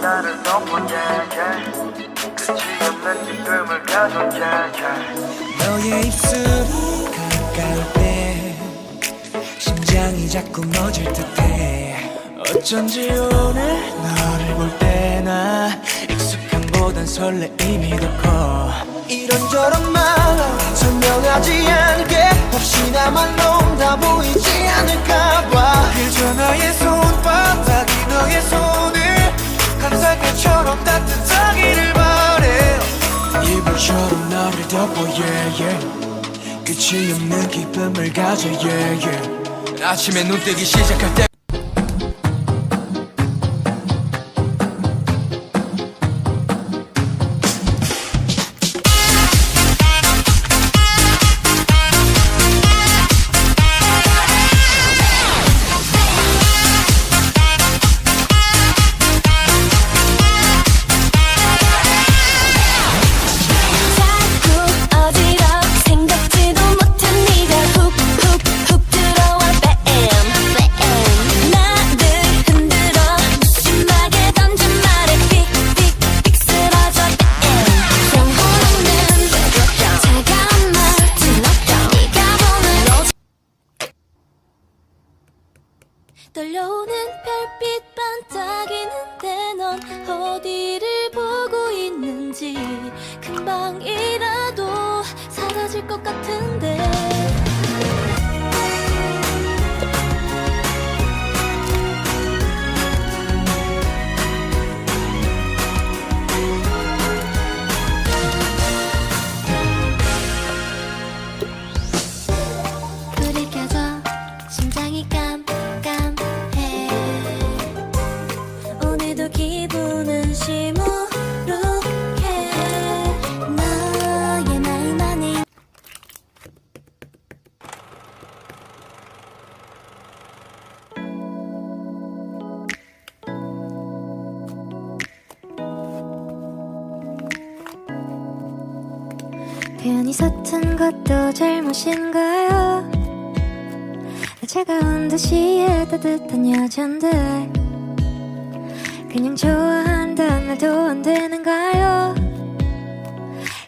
나를 덮어 yeah, yeah. 끝이 없는 yeah, yeah. 너의 입술이 가까울 때 심장이 자꾸 멎을 듯해 어쩐지 오늘 너를 볼 때나 익숙함보단 설레임이 더커 이런저런 말로 설명하지 않게 혹시나 말로 덮어 yeah, yeah. 끝이 없는 기쁨을 가져 yeah, yeah. 아침에 눈 뜨기 시작할 때 떨려오는 별빛 반짝이는데 넌 어디를 보고 있는지 금방이라도 사라질 것 같은데 괜히 서툰 것도 잘못인가요? 나 차가운 듯이 따뜻한 여잔데 그냥 좋아한다는 말도 안 되는가요?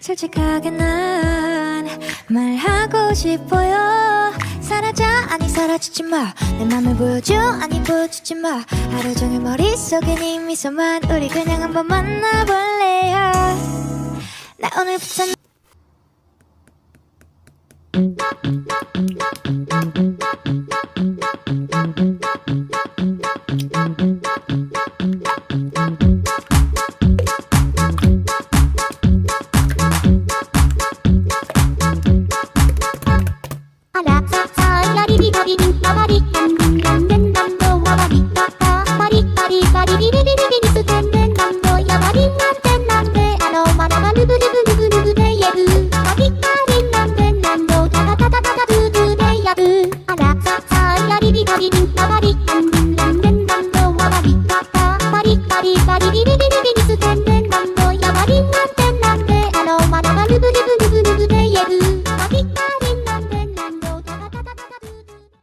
솔직하게 난 말하고 싶어요 사라져 아니 사라지지 마내 맘을 보여줘 아니 보여주지 마 하루 종일 머릿속에 네 미소만 우리 그냥 한번 만나볼래요 나 오늘부터 りんたまりん